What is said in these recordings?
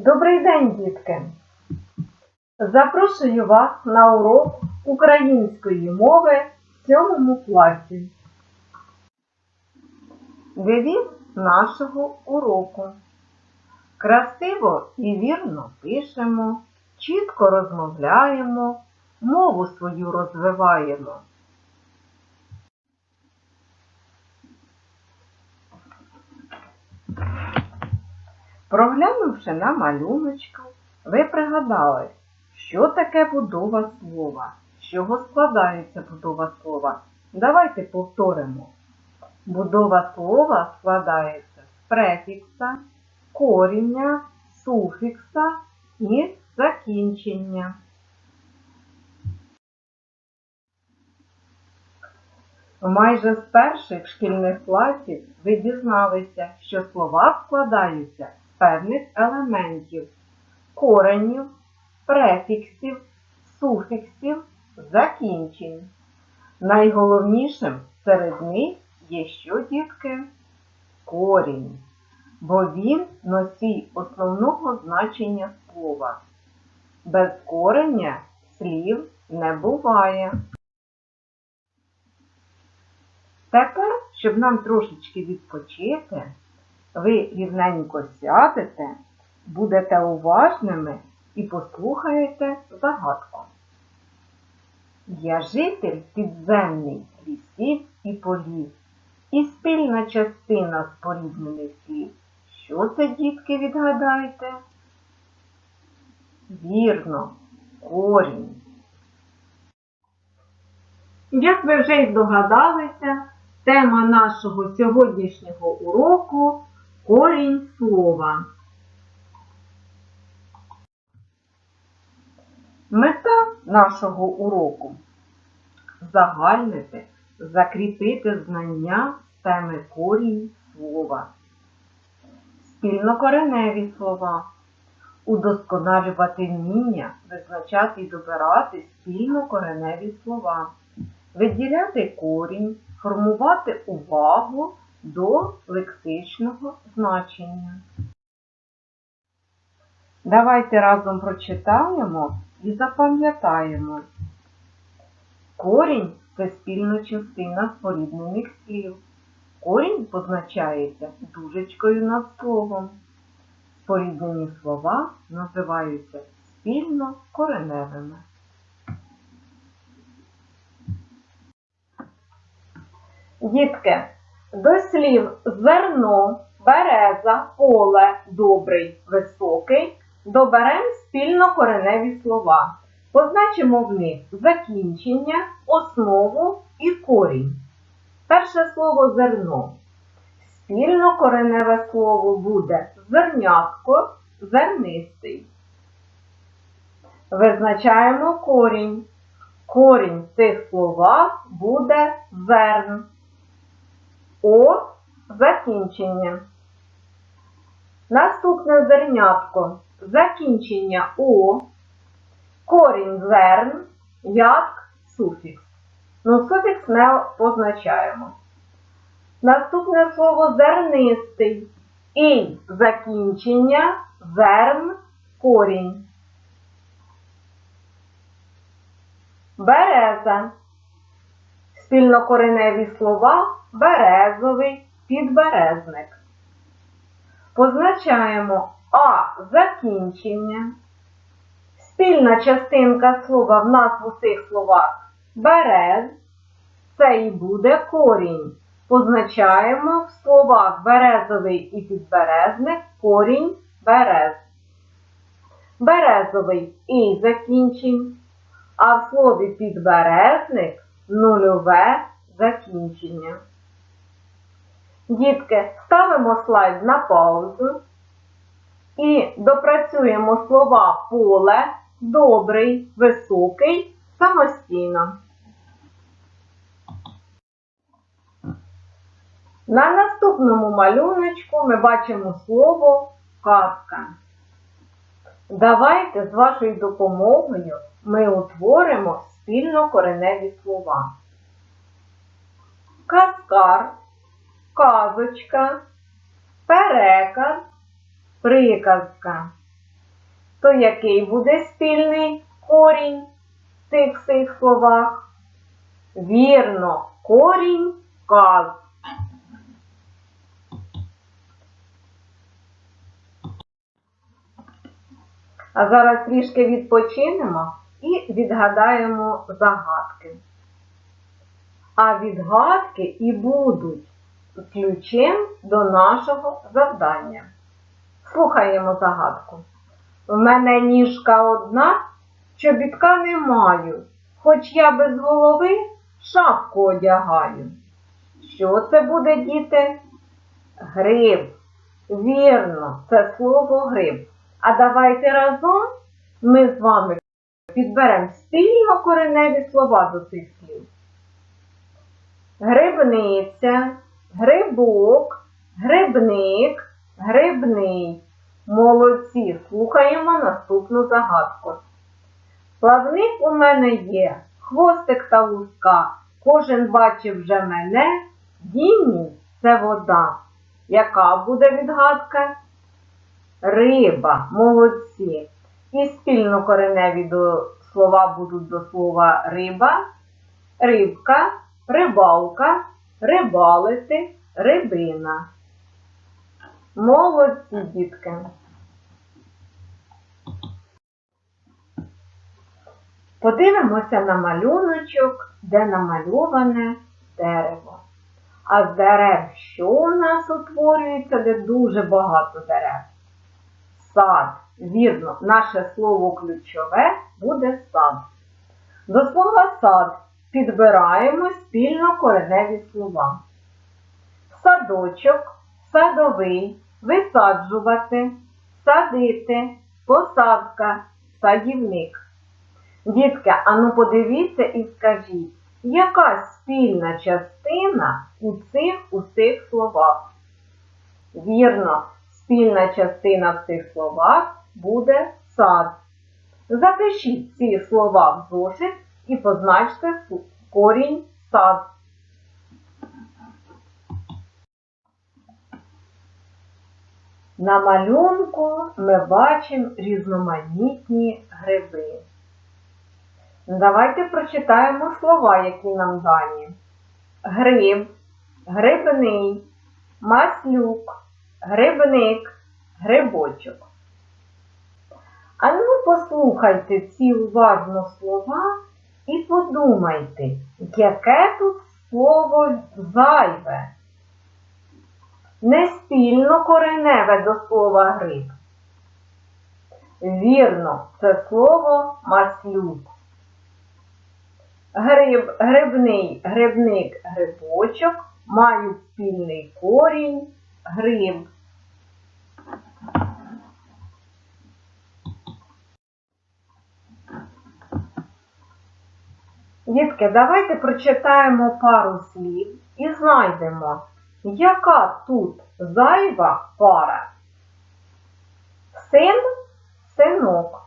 Добрий день, дітки! Запрошую вас на урок української мови в 7 класі. Девіз нашого уроку. Красиво і вірно пишемо, чітко розмовляємо, мову свою розвиваємо. Проглянувши на малюночку, ви пригадали, що таке будова слова, з чого складається будова слова. Давайте повторимо. Будова слова складається з префікса, коріння, суфікса і закінчення. Майже з перших шкільних класів ви дізналися, що слова складаються певних елементів коренів, префіксів, суфіксів, закінчень. Найголовнішим серед них є що, дітки? Корінь, бо він носій основного значення слова. Без кореня слів не буває. Тепер, щоб нам трошечки відпочити, ви рівненько сядете, будете уважними і послухаєте загадку. Я житель підземний лісів і полів, і спільна частина споріднених слів. Що це, дітки, відгадайте? Вірно, корінь. Як ви вже й здогадалися, тема нашого сьогоднішнього уроку корінь слова. Мета нашого уроку загальнити, закріпити знання теми корінь слова, спільнокореневі слова, удосконалювати вміння, визначати і добирати спільнокореневі слова. Виділяти корінь, формувати увагу до лексичного значення. Давайте разом прочитаємо і запам'ятаємо. Корінь це спільна частина споріднених слів. Корінь позначається дужечкою над словом. Споріднені слова називаються спільно кореневими. Дітки, до слів зерно, береза, поле, добрий, високий доберемо спільно кореневі слова. Позначимо в них закінчення, основу і корінь. Перше слово зерно. Спільно кореневе слово буде зернятко, зернистий. Визначаємо корінь. Корінь в цих словах буде зерн. О закінчення. Наступне зернятко. Закінчення О. Корінь зерн, як суфікс. Ну, суфікс не позначаємо. Наступне слово зернистий. І закінчення зерн корінь. Береза. Спільнокореневі слова березовий, підберезник. Позначаємо А закінчення. Спільна частинка слова в нас в усіх словах берез. Це і буде корінь. Позначаємо в словах березовий і підберезник корінь берез. Березовий і закінчень. А в слові підберезник нульове закінчення. Дітки, ставимо слайд на паузу і допрацюємо слова поле, добрий, високий самостійно. На наступному малюночку ми бачимо слово казка. Давайте з вашою допомогою ми утворимо спільно кореневі слова. Каскар, казочка, переказ, приказка. то який буде спільний корінь в цих всіх словах? Вірно, корінь каз. А зараз трішки відпочинемо і відгадаємо загадки. А відгадки і будуть ключем до нашого завдання. Слухаємо загадку. В мене ніжка одна, чобітка не маю, хоч я без голови шапку одягаю. Що це буде, діти? Гриб. Вірно, це слово гриб. А давайте разом ми з вами підберемо спільно кореневі слова до цих слів. Грибниця, грибок, грибник, грибний. Молодці, слухаємо наступну загадку. Плавник у мене є, хвостик та луска. Кожен бачив вже мене, дім мій – це вода. Яка буде відгадка? Риба, молодці. І спільно кореневі до слова будуть до слова риба, рибка, рибалка, рибалити, рибина. Молодці, дітки. Подивимося на малюночок, де намальоване дерево. А з дерев що у нас утворюється, де дуже багато дерев? Сад. Вірно, наше слово ключове буде сад. До слова сад підбираємо спільно кореневі слова. Садочок, садовий, висаджувати, садити, посадка, садівник. Дітки, ану подивіться і скажіть, яка спільна частина у цих усіх словах? Вірно, спільна частина в цих словах буде сад. Запишіть ці слова в зошит і позначте корінь сад. На малюнку ми бачимо різноманітні гриби. Давайте прочитаємо слова, які нам дані. Гриб, грибний, маслюк, грибник, грибочок. А ну послухайте ці уважно слова і подумайте, яке тут слово зайве. Не спільно кореневе до слова гриб. Вірно, це слово маслюк. Гриб, грибний, грибник, грибочок мають спільний корінь гриб. Дітки, давайте прочитаємо пару слів і знайдемо, яка тут зайва пара. Син синок,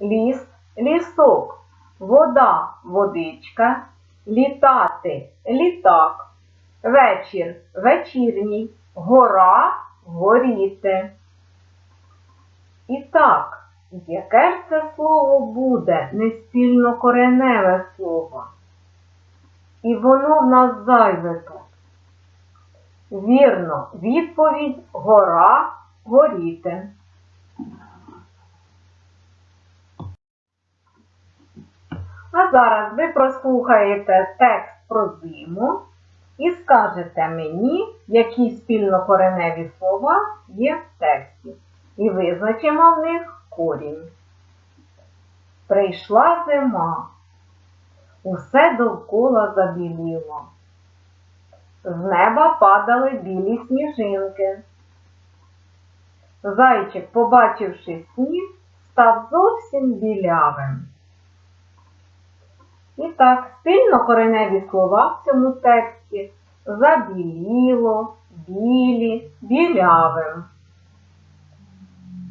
ліс лісок, вода водичка, літати літак, вечір вечірній, гора горіти. І так, яке ж це слово буде неспільно кореневе слово? І воно в нас зайве тут. Вірно, відповідь гора горіти. А зараз ви прослухаєте текст про зиму і скажете мені, які спільнокореневі слова є в тексті. І визначимо в них корінь. Прийшла зима. Усе довкола забіліло. З неба падали білі сніжинки. Зайчик, побачивши сніг, став зовсім білявим. І так, спільно кореневі слова в цьому тексті забіліло, білі, білявим.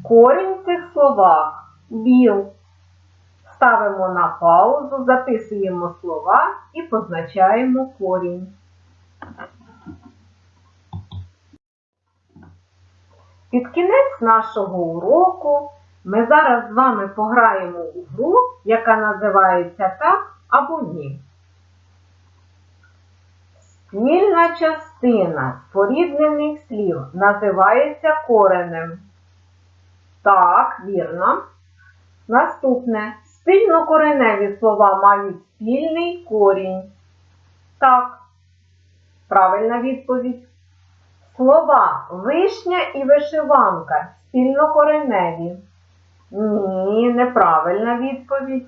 Корінь в цих словах біл. Ставимо на паузу, записуємо слова і позначаємо корінь. Під кінець нашого уроку Ми зараз з вами пограємо у гру, яка називається так або ні. Спільна частина споріднених слів називається коренем. Так, вірно. Наступне. Спільнокореневі слова мають спільний корінь. Так. Правильна відповідь. Слова вишня і вишиванка спільнокореневі. Ні, неправильна відповідь.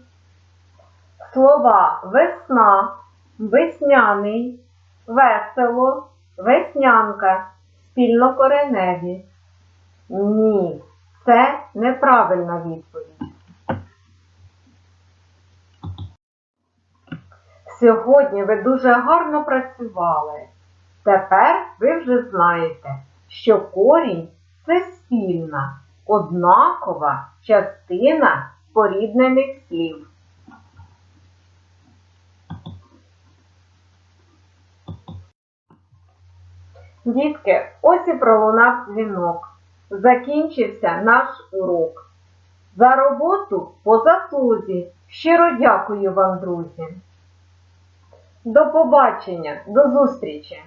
Слова весна, весняний, весело, веснянка спільнокореневі. Ні, це неправильна відповідь. Сьогодні ви дуже гарно працювали. Тепер ви вже знаєте, що корінь це спільна, однакова частина споріднених слів. Дітки, ось і пролунав дзвінок. Закінчився наш урок. За роботу по заслузі. Щиро дякую вам, друзі. До побачення, до зустрічі!